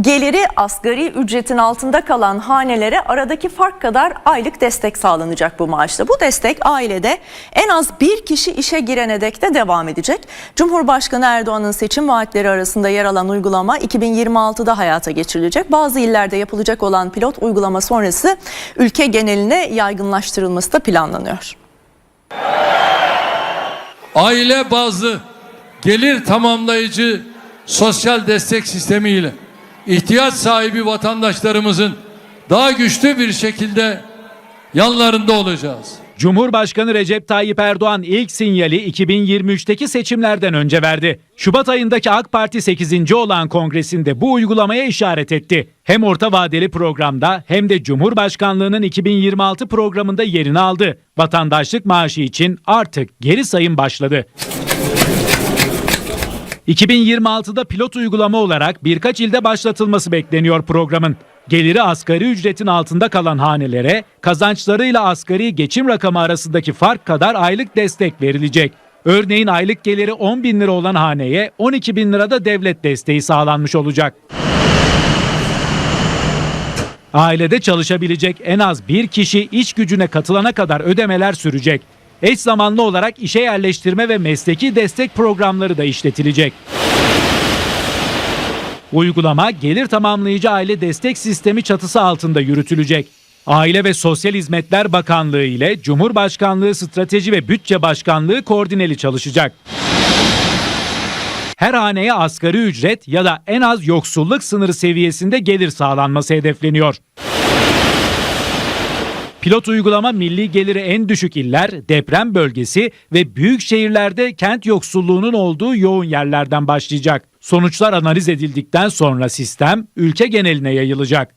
Geliri asgari ücretin altında kalan hanelere aradaki fark kadar aylık destek sağlanacak bu maaşla. Bu destek ailede en az bir kişi işe girene dek de devam edecek. Cumhurbaşkanı Erdoğan'ın seçim vaatleri arasında yer alan uygulama 2026'da hayata geçirilecek. Bazı illerde yapılacak olan pilot uygulama sonrası ülke geneline yaygınlaştırılması da planlanıyor. aile bazlı gelir tamamlayıcı sosyal destek sistemiyle ihtiyaç sahibi vatandaşlarımızın daha güçlü bir şekilde yanlarında olacağız. Cumhurbaşkanı Recep Tayyip Erdoğan ilk sinyali 2023'teki seçimlerden önce verdi. Şubat ayındaki AK Parti 8. olan kongresinde bu uygulamaya işaret etti. Hem orta vadeli programda hem de Cumhurbaşkanlığının 2026 programında yerini aldı. Vatandaşlık maaşı için artık geri sayım başladı. 2026'da pilot uygulama olarak birkaç ilde başlatılması bekleniyor programın. Geliri asgari ücretin altında kalan hanelere kazançlarıyla asgari geçim rakamı arasındaki fark kadar aylık destek verilecek. Örneğin aylık geliri 10 bin lira olan haneye 12 bin lirada devlet desteği sağlanmış olacak. Ailede çalışabilecek en az bir kişi iş gücüne katılana kadar ödemeler sürecek. Eş zamanlı olarak işe yerleştirme ve mesleki destek programları da işletilecek. Uygulama gelir tamamlayıcı aile destek sistemi çatısı altında yürütülecek. Aile ve Sosyal Hizmetler Bakanlığı ile Cumhurbaşkanlığı Strateji ve Bütçe Başkanlığı koordineli çalışacak. Her haneye asgari ücret ya da en az yoksulluk sınırı seviyesinde gelir sağlanması hedefleniyor. Pilot uygulama milli geliri en düşük iller, deprem bölgesi ve büyük şehirlerde kent yoksulluğunun olduğu yoğun yerlerden başlayacak. Sonuçlar analiz edildikten sonra sistem ülke geneline yayılacak.